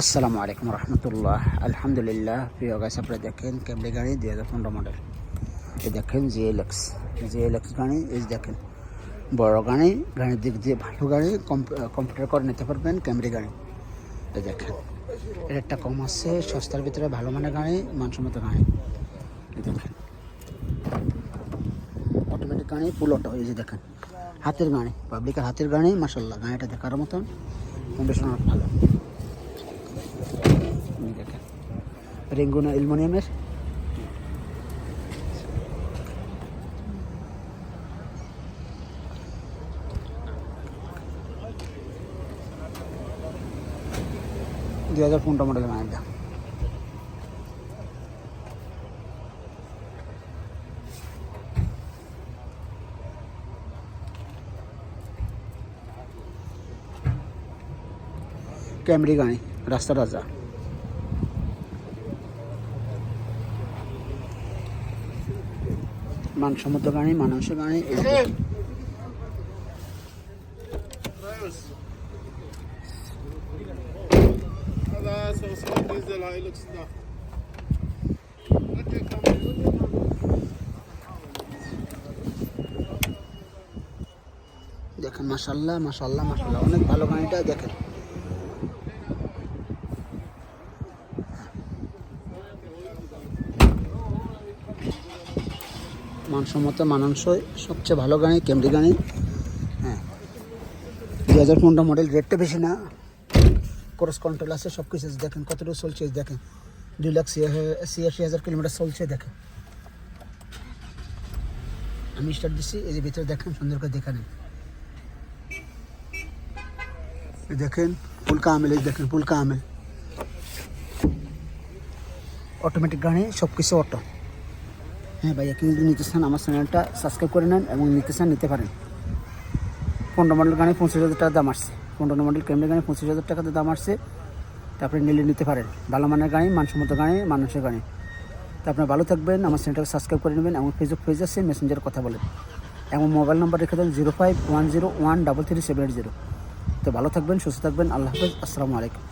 আসসালামু আলাইকুম রহমতুল্লাহ। আলহামদুলিল্লাহ, প্রিয় গাছ আপনারা দেখেন ক্যামরি গাড়ি? দুই হাজার পনেরো মডেল এই দেখেন জিএলএক্স জিএলএক্স গাড়ি, এই দেখেন, বড় গাড়ি, গাড়ির দিক দিয়ে ভালো গাড়ি কম্পিউটার করে নিতে পারবেন ক্যামরি গাড়ি? এই দেখেন একটা কম আছে, সস্তার ভিতরে ভালো মানের গাড়ি, মানসম্মত গাড়ি। এই দেখেন অটোমেটিক গাড়ি ফুল অটো এই যে দেখেন, হাতের গাড়ি পাবলিকের হাতের গাড়ি মাসাল্লাহ গাড়িটা দেখার মতন কন্ডিশন অনেক ভালো। এই দেখেন রেঙ্গুনা অ্যালুমিনিয়ামের দুই হাজার পনেরো মডেল গাড়িটা ক্যামরি গাড়ি রাস্তা রাজা। মানসম্মত গানে মানসিক গানে দেখেন মাসাল্লাহ মাসাল্লাহ মাসাল্লাহ অনেক ভালো গাড়িটা দেখেন। মানসম্মত, মানানসই, সবচেয়ে ভালো গাড়ি ক্যামরি গাড়ি। হ্যাঁ। দু হাজার পনেরো মডেল রেটটা বেশি না। ক্রস কন্ট্রোল আছে সব কিছু দেখেন কতটুকু চলছে, দেখেন। দুই লাখ ছিয়াশি হাজার কিলোমিটার চলছে, দেখেন। আমি স্টার্ট দিচ্ছি এই যে ভিতরে দেখেন, সুন্দর করে দেখে নেন দেখেন ফুলকা আমেল, এই দেখেন ফুলকা আমেল। অটোমেটিক গাড়ি সব কিছু অটো হ্যাঁ ভাইয়া, কিন্তু নিতে চান আমার চ্যানেলটা সাবস্ক্রাইব করে নেন এবং নিতে চান নিতে পারেন। পনেরো মডেল গাড়ি পঁচিশ হাজার টাকা দাম আসছে। পনেরো মডেল ক্যামেরা গাড়ি পঁচিশ হাজার টাকাতে দাম আসছে। তারপরে নিলে নিতে পারেন। ভালো মানের গাড়ি মানসম্মত গাড়ি মানুষের গাড়ি তো আপনার ভালো থাকবেন, আমার চ্যানেলটাকে সাবস্ক্রাইব করে নেবেন এবং ফেসবুক পেজ আছে মেসেঞ্জার কথা বলেন। এবং মোবাইল নাম্বার রেখে দেন zero five one zero one double three seven eight zero তো ভালো থাকবেন, সুস্থ থাকবেন, আল্লাহ হাফেজ, আসসালামু আলাইকুম।